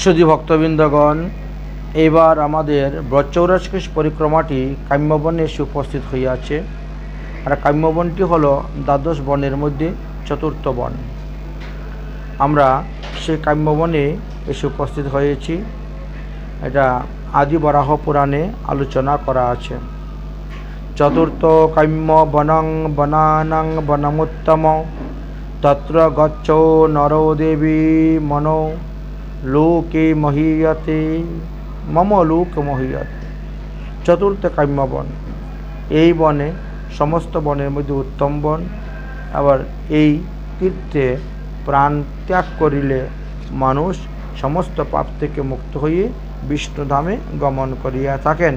সুধী ভক্তবৃন্দগণ এবার আমাদের ব্রজচৌরাশকৃষ পরিক্রমাটি কাম্যবনে এসে উপস্থিত হইয়াছে। আর কাম্যবনটি হলো দ্বাদশ বনের মধ্যে চতুর্থ বন। আমরা সেই কাম্যবনে এসে উপস্থিত হয়েছি। এটা আদি বরাহ পুরাণে আলোচনা করা আছে। চতুর্থ কাম্য বনং বনানং বনমুত্তম, তত্র গচ্ছ নরো দেবী মনো। লোকে মহীয়তে, মম লোক মহীয়তে। চতুর্থ কাম্য বন। এই বনে, সমস্ত বনের মধ্যে উত্তম বন। আবার এই তীর্থে প্রাণ ত্যাগ করিলে মানুষ সমস্ত পাপ থেকে মুক্ত হয়ে বিষ্ণুধামে গমন করিয়া থাকেন।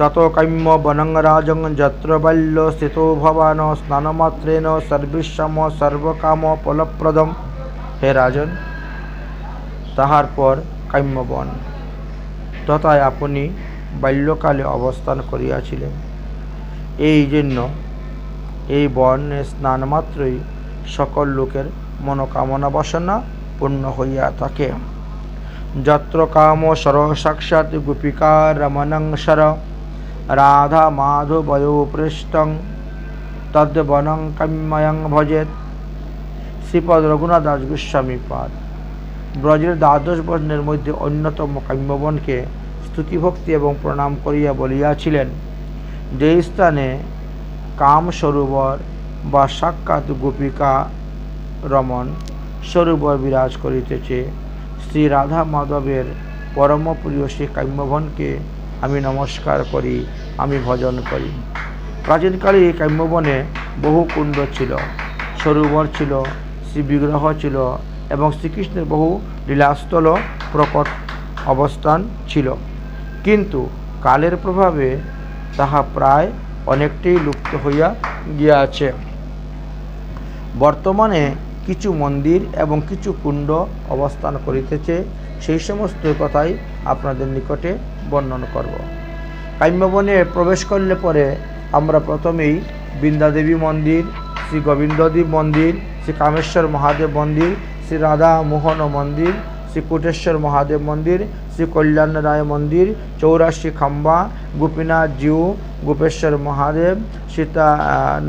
তত কাম্য বনঙ্গরাজং যত্র বাল্য স্থিতো ভবান স্নানমাত্রেণ সর্বিশ্বম সর্বকাম ফলপ্রদম হে রাজন তাহার পর কাম্যবন তথায় আপনি বাল্যকালে অবস্থান করিয়াছিলেন এই জন্য এই বনে স্নান মাত্রই সকল লোকের মনোকামনা বাসনা পূর্ণ হইয়া থাকে যত্র কাম সর সাক্ষাৎ গোপিকা রমণং সর পৃষ্টং তদ্বনং কাম্যয়ং ভজেত শ্রীপদ রঘুনাথ দাস গোস্বামী পাদ ব্রজের দ্বাদশ বর্ণের মধ্যে অন্যতম কাম্যবনকে স্তুতিভক্তি এবং প্রণাম করিয়া বলিয়াছিলেন, যে স্থানে কাম সরোবর বা সাক্ষাৎ গোপিকা রমণ সরোবর বিরাজ করিতেছে, শ্রী রাধা মাধবের পরম প্রিয় শ্রী কাম্যবনকে আমি নমস্কার করি। ভজন করি। প্রাচীনকালে কাম্যবনে বহু কুণ্ড ছিল। সরোবর ছিল শ্রী বিগ্রহ ছিল এবং শ্রীকৃষ্ণের বহু লীলাস্থল প্রকট অবস্থান ছিল। কিন্তু কালের প্রভাবে তাহা প্রায় অনেকটাই লুপ্ত হইয়া গিয়াছে। বর্তমানে কিছু মন্দির এবং কিছু কুণ্ড অবস্থান করিতেছে, সেই সমস্ত কথাই আপনাদের নিকটে বর্ণনা করব। কাম্যবনে প্রবেশ করলে পরে আমরা প্রথমেই বৃন্দাদেবী মন্দির, শ্রী গোবিন্দদেব মন্দির, শ্রী কামেশ্বর মহাদেব মন্দির, শ্রী রাধা মোহন মন্দির, শ্রী কোটেশ্বর মহাদেব মন্দির, শ্রী কল্যাণ রায় মন্দির, চৌরাশি খাম্বা, গোপীনাথ জিউ, গোপেশ্বর মহাদেব, সীতা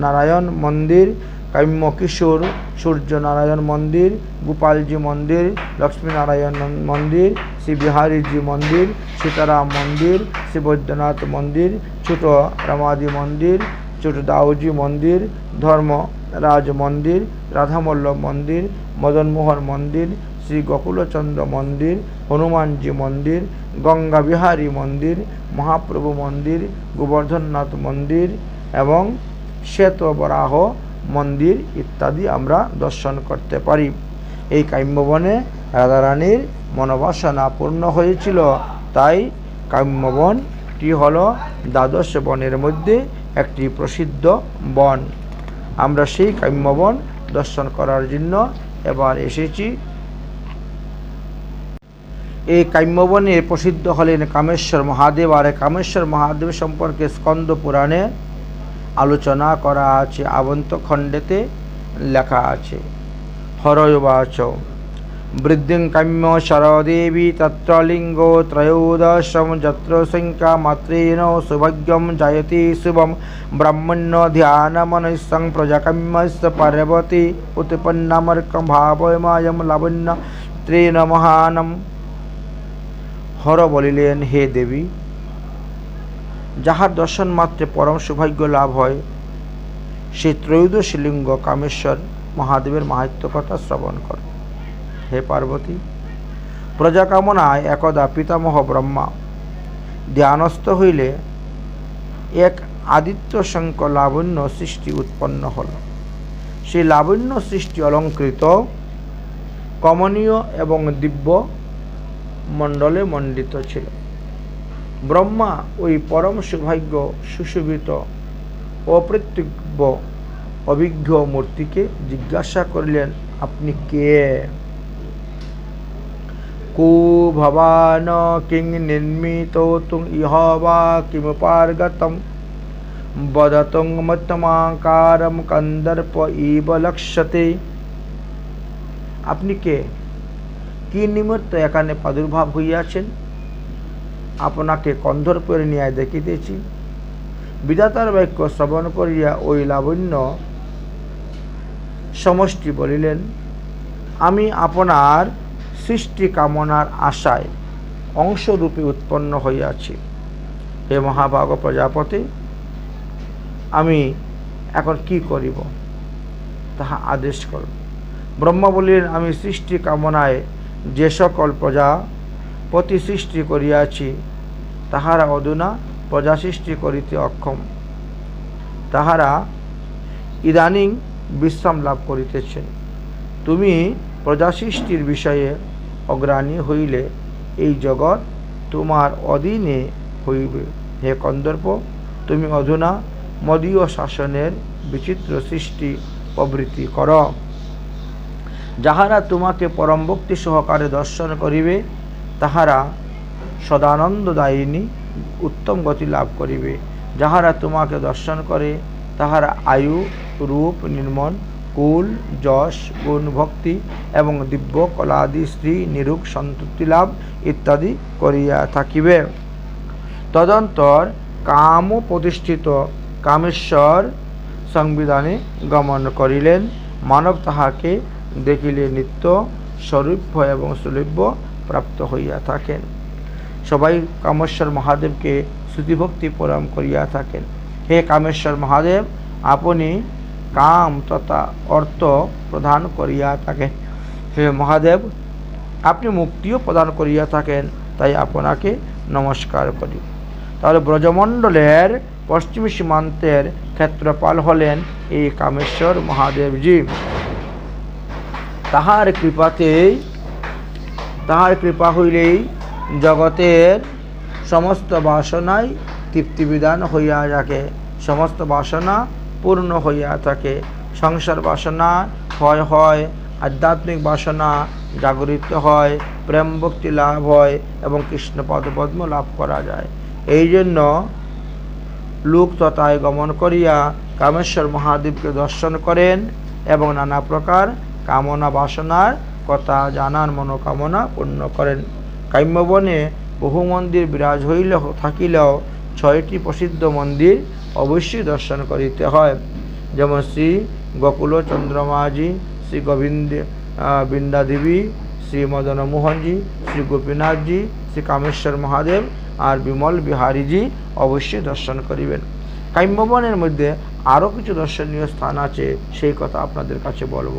নারায়ণ মন্দির কাম্য কিশোর, সূর্যনারায়ণ মন্দির, গোপালজি মন্দির, লক্ষ্মীনারায়ণ মন্দির শ্রী বিহারীজি মন্দির, সীতারাম মন্দির শ্রী বৈদ্যনাথ মন্দির, ছোট রামাদি মন্দির, ছোট দাউজি মন্দির, ধর্ম রাজ মন্দির রাধামল্লভ মন্দির, মদনমোহন মন্দির, শ্রী গোকুলচন্দ্র মন্দির, হনুমানজি মন্দির, গঙ্গা বিহারী মন্দির, মহাপ্রভু মন্দির, গোবর্ধননাথ মন্দির এবং শ্বেতবরাহ মন্দির ইত্যাদি আমরা দর্শন করতে পারি। এই কাম্যবনে রাধারানীর মনোবাসনা পূর্ণ হয়েছিল। তাই কাম্যবনটি হল দ্বাদশ বনের মধ্যে একটি প্রসিদ্ধ বন। আমরা সেই কাম্যবন দর্শন করার জন্য এবার এসেছি। এই কাম্যবনে প্রসিদ্ধ হলেন কামেশ্বর মহাদেব। আর কামেশ্বর মহাদেব সম্পর্কে স্কন্দ পুরাণে আলোচনা করা আছে আবন্ত খণ্ডেতে লেখা আছে। হরয়বাচ, বৃদ্ধিং কাম্য শরদেবী তত্র লিঙ্গ ত্রয়োদশম যত্র সংখ্যা মাত্রেণ সৌভাগ্যম জায়তি শুভম ব্রাহ্মণ্য ধ্যানমনসং প্রজাকাম্যস্য পার্বতী উৎপন্নমর্কম ভাবয়মায়ম লাবণ্য ত্রেণ মহানম। হর বলিলেন, হে দেবী যাহার দর্শন মাত্রে পরম সৌভাগ্য লাভ হয় সেই ত্রয়োদশী লিঙ্গ কামেশ্বর মহাদেবের মাহাত্য কথা শ্রবণ কর। হে পার্বতী প্রজা কামনায় একদা পিতামহ ব্রহ্মা, ধ্যানস্থ হইলে এক আদিত্য শঙ্ক লাবণ্য সৃষ্টি উৎপন্ন হল। সেই লাবণ্য সৃষ্টি অলঙ্কৃত, কমনীয় এবং দিব্য মণ্ডলে মণ্ডিত ছিল। ব্রহ্মা ওই পরম সৌভাগ্য সুশোভিত অপ্রত্যব্য অভিজ্ঞ মূর্তিকে জিজ্ঞাসা করিলেন, আপনি কে? কো ভবান কিং নির্মিত তুং ইহ বা কিমুপার্গতম। বদতুং মত্তমাকারম কন্দর্প ইব লক্ষ্যতে। আপনি কে? কি নিমিত্ত এখানে প্রাদুর্ভাব হইয়াছেন? আপনাকে কন্ধর কন্ধর্পের ন্যায় দেখিতেছি। বিধাতার বাক্য শ্রবণ করিয়া ওই লাবণ্য সমষ্টি বলিলেন, আমি আপনার সৃষ্টি কামনার আশায় অংশরূপে উৎপন্ন হইয়াছি। হে মহাভাগ প্রজাপতি, আমি এখন কি করিব? তাহা আদেশ করো। ব্রহ্মা বলিলেন, আমি সৃষ্টি কামনায় যে সকল প্রজা প্রতি সৃষ্টি করিয়াছি তাহারা অধুনা প্রজা সৃষ্টি করিতে অক্ষম। তাহারা ইদানিং বিশ্রাম লাভ করিতেছেন। তুমি প্রজা সৃষ্টির বিষয়ে অগ্রাণী হইলে এই জগৎ তোমার অধীনে হইবে। হে কন্দর্প, তুমি অধুনা মদীয় শাসনের বিচিত্র সৃষ্টি প্রবৃত্তি কর। যাহারা তোমাকে পরম ভক্তি সহকারে দর্শন করিবে, তাহারা সদানন্দদায়িনী উত্তম গতি লাভ করিবে। যাহারা তোমাকে দর্শন করে, তাহারা আয়ু, রূপ, নির্মল, কুল, যশ, গুণ, ভক্তি এবং দিব্য কলাদি, স্ত্রী, নিরূপ, সন্তুষ্টি লাভ ইত্যাদি করিয়া থাকিবে। তদন্তর কাম প্রতিষ্ঠিত। কামেশ্বর সংবিধানে গমন করিলেন। মানব তাহাকে দেখিলে নিত্য স্বরূপ এবং সুলভ্য প্রাপ্ত হইয়া থাকেন। সবাই কামেশ্বর মহাদেবকে শ্রুতিভক্তি প্রণাম করিয়া থাকেন। হে কামেশ্বর মহাদেব, আপনি কাম তথা অর্থ প্রদান করিয়া থাকেন। হে মহাদেব, আপনি মুক্তিও প্রদান করিয়া থাকেন, তাই আপনাকে নমস্কার করি। তাহলে ব্রজমণ্ডলের পশ্চিম সীমান্তের ক্ষেত্রপাল হলেন এই কামেশ্বর মহাদেবজি। তাহার কৃপাতেই, তাহার কৃপা হইলেই জগতের সমস্ত বাসনাই তৃপ্তিবিধান হইয়া থাকে সমস্ত বাসনা পূর্ণ হইয়া থাকে। সংসার বাসনা ক্ষয় হয়, আধ্যাত্মিক বাসনা জাগরিত হয়, প্রেম ভক্তি লাভ হয় এবং কৃষ্ণপদ পদ্ম লাভ করা যায়। এই জন্য লোক তথায় গমন করিয়া কামেশ্বর মহাদেবকে দর্শন করেন এবং নানা প্রকার কামনা বাসনার কথা জানার মনোকামনা পূর্ণ করেন। কাম্যবনে বহু মন্দির বিরাজ হইলে, থাকিলেও ছয়টি প্রসিদ্ধ মন্দির অবশ্যই দর্শন করিতে হয়। যেমন শ্রী গোকুল চন্দ্রমাজি শ্রী গোবিন্দ বৃন্দাদেবী, শ্রী মদন মোহনজি শ্রী গোপীনাথজি, শ্রী কামেশ্বর মহাদেব আর বিমল বিহারীজি অবশ্যই দর্শন করিবেন। কাম্যবনের মধ্যে আরও কিছু দর্শনীয় স্থান আছে, সেই কথা আপনাদের কাছে বলব।